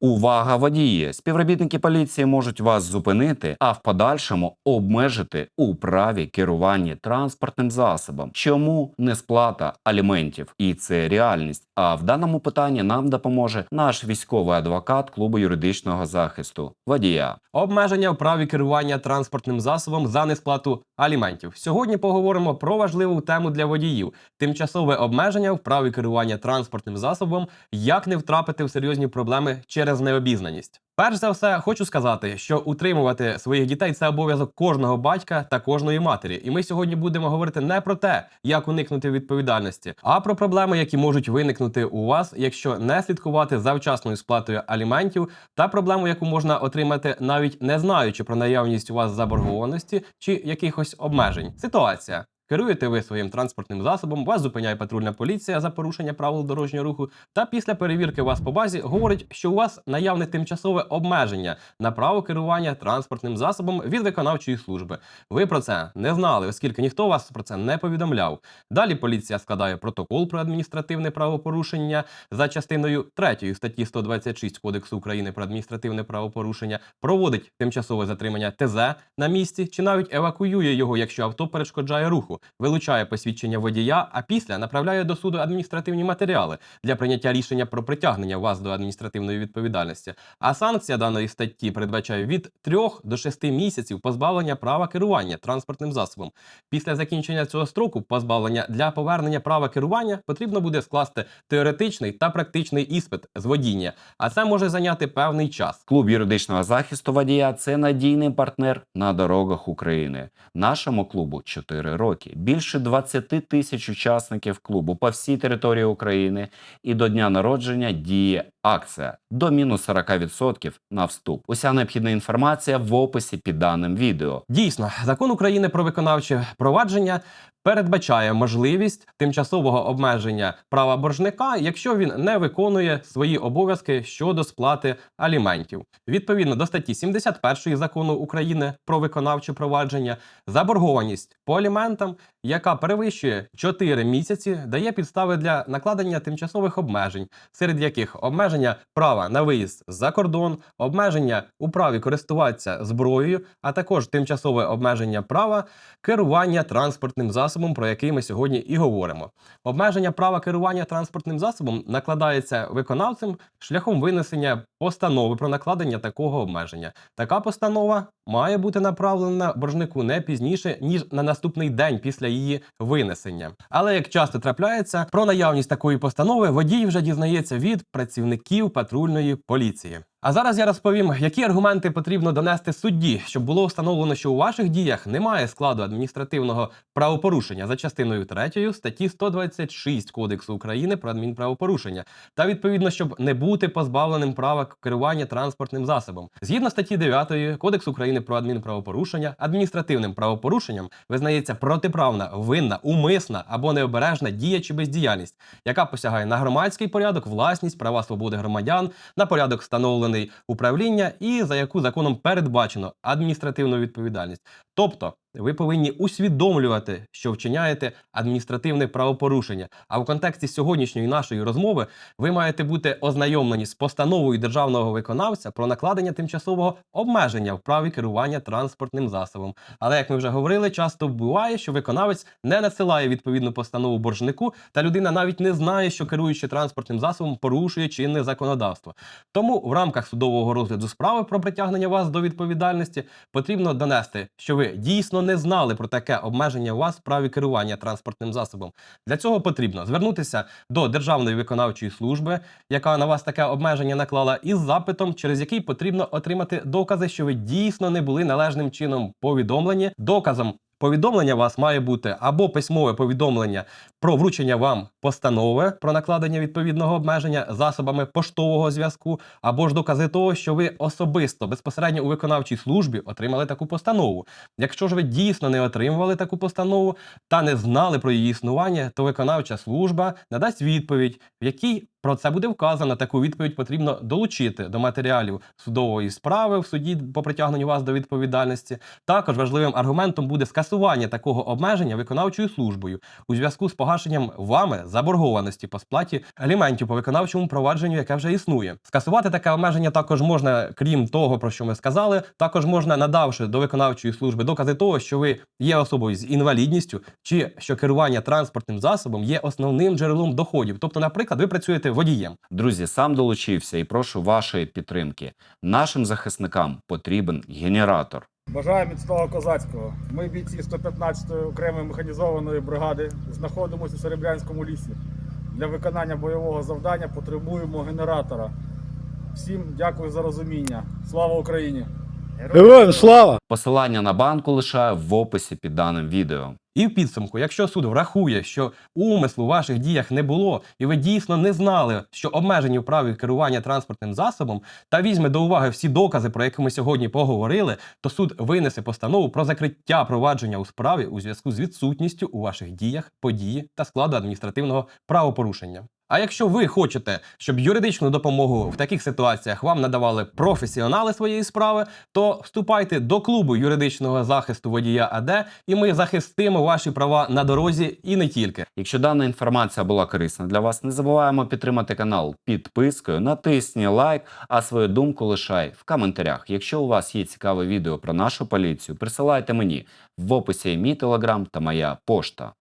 Увага, водії! Співробітники поліції можуть вас зупинити, а в подальшому обмежити у праві керування транспортним засобом. Чому не сплата аліментів? І це реальність. А в даному питанні нам допоможе наш військовий адвокат клубу юридичного захисту водія. Обмеження в праві керування транспортним засобом за несплату аліментів. Сьогодні поговоримо про важливу тему для водіїв: тимчасове обмеження в праві керування транспортним засобом, як не втрапити в серйозні проблеми через необізнаність. Перш за все, хочу сказати, що утримувати своїх дітей це обов'язок кожного батька та кожної матері. І ми сьогодні будемо говорити не про те, як уникнути відповідальності, а про проблеми, які можуть виникнути у вас, якщо не слідкувати за вчасною сплатою аліментів, та проблему, яку можна отримати навіть не знаючи про наявність у вас заборгованості чи якихось обмежень. Ситуація. Керуєте ви своїм транспортним засобом, вас зупиняє патрульна поліція за порушення правил дорожнього руху, та після перевірки вас по базі говорить, що у вас наявне тимчасове обмеження на право керування транспортним засобом від виконавчої служби. Ви про це не знали, оскільки ніхто вас про це не повідомляв. Далі поліція складає протокол про адміністративне правопорушення за частиною 3 статті 126 Кодексу України про адміністративне правопорушення, проводить тимчасове затримання ТЗ на місці чи навіть евакуює його, якщо авто перешкоджає руху, вилучає посвідчення водія, а після направляє до суду адміністративні матеріали для прийняття рішення про притягнення вас до адміністративної відповідальності. А санкція даної статті передбачає від 3 до 6 місяців позбавлення права керування транспортним засобом. Після закінчення цього строку позбавлення для повернення права керування потрібно буде скласти теоретичний та практичний іспит з водіння, а це може зайняти певний час. Клуб юридичного захисту водія це надійний партнер на дорогах України. Нашому клубу 4 роки. Більше 20 тисяч учасників клубу по всій території України. І до дня народження діє акція до мінус 40% на вступ. Уся необхідна інформація в описі під даним відео. Дійсно, закон України про виконавче провадження передбачає можливість тимчасового обмеження права боржника, якщо він не виконує свої обов'язки щодо сплати аліментів. Відповідно до статті 71 закону України про виконавче провадження, заборгованість по аліментам, яка перевищує 4 місяці, дає підстави для накладення тимчасових обмежень, серед яких обмеження права на виїзд за кордон, обмеження у праві користуватися зброєю, а також тимчасове обмеження права керування транспортним засобом, про який ми сьогодні і говоримо. Обмеження права керування транспортним засобом накладається виконавцем шляхом винесення постанови про накладення такого обмеження. Така постанова має бути направлена боржнику не пізніше ніж на наступний день після її винесення. Але як часто трапляється, про наявність такої постанови водій вже дізнається від працівників патрульної поліції. А зараз я розповім, які аргументи потрібно донести судді, щоб було встановлено, що у ваших діях немає складу адміністративного правопорушення за частиною 3 статті 126 Кодексу України про адмінправопорушення, та відповідно, щоб не бути позбавленим права керування транспортним засобом. Згідно статті 9 Кодексу України про адмінправопорушення, адміністративним правопорушенням визнається протиправна, винна, умисна або необережна дія чи бездіяльність, яка посягає на громадський порядок, власність, права свободи громадян, на порядок встановлений управління і за яку законом передбачено адміністративну відповідальність. Тобто ви повинні усвідомлювати, що вчиняєте адміністративне правопорушення. А в контексті сьогоднішньої нашої розмови ви маєте бути ознайомлені з постановою державного виконавця про накладення тимчасового обмеження в праві керування транспортним засобом. Але як ми вже говорили, часто буває, що виконавець не надсилає відповідну постанову боржнику, та людина навіть не знає, що керуючи транспортним засобом порушує чинне законодавство. Тому в рамках судового розгляду справи про притягнення вас до відповідальності потрібно донести, що ви дійсно не знали про таке обмеження у вас в праві керування транспортним засобом. Для цього потрібно звернутися до Державної виконавчої служби, яка на вас таке обмеження наклала, із запитом, через який потрібно отримати докази, що ви дійсно не були належним чином повідомлені. Доказом Повідомлення вас має бути або письмове повідомлення про вручення вам постанови про накладення відповідного обмеження засобами поштового зв'язку, або ж докази того, що ви особисто безпосередньо у виконавчій службі отримали таку постанову. Якщо ж ви дійсно не отримували таку постанову та не знали про її існування, то виконавча служба надасть відповідь, в якій про це буде вказано. Таку відповідь потрібно долучити до матеріалів судової справи в суді по притягненню вас до відповідальності. Також важливим аргументом буде скасування такого обмеження виконавчою службою у зв'язку з поганою погашенням вами заборгованості по сплаті аліментів по виконавчому провадженню, яке вже існує. Скасувати таке обмеження також можна, крім того, про що ми сказали, також можна надавши до виконавчої служби докази того, що ви є особою з інвалідністю, чи що керування транспортним засобом є основним джерелом доходів. Тобто, наприклад, ви працюєте водієм. Друзі, сам долучився і прошу вашої підтримки. Нашим захисникам потрібен генератор. Бажаю міцного козацького. Ми бійці 115-ї окремої механізованої бригади знаходимося у Серебрянському лісі. Для виконання бойового завдання потребуємо генератора. Всім дякую за розуміння. Слава Україні! Героям слава! Посилання на банку лишаю в описі під даним відео. І в підсумку, якщо суд врахує, що умислу в ваших діях не було, і ви дійсно не знали, що обмежені в праві керування транспортним засобом, та візьме до уваги всі докази, про які ми сьогодні поговорили, то суд винесе постанову про закриття провадження у справі у зв'язку з відсутністю у ваших діях події та складу адміністративного правопорушення. А якщо ви хочете, щоб юридичну допомогу в таких ситуаціях вам надавали професіонали своєї справи, то вступайте до клубу юридичного захисту водія АД, і ми захистимо ваші права на дорозі і не тільки. Якщо дана інформація була корисна для вас, не забуваємо підтримати канал підпискою, натисні лайк, а свою думку лишай в коментарях. Якщо у вас є цікаве відео про нашу поліцію, присилайте мені в описі мій телеграм та моя пошта.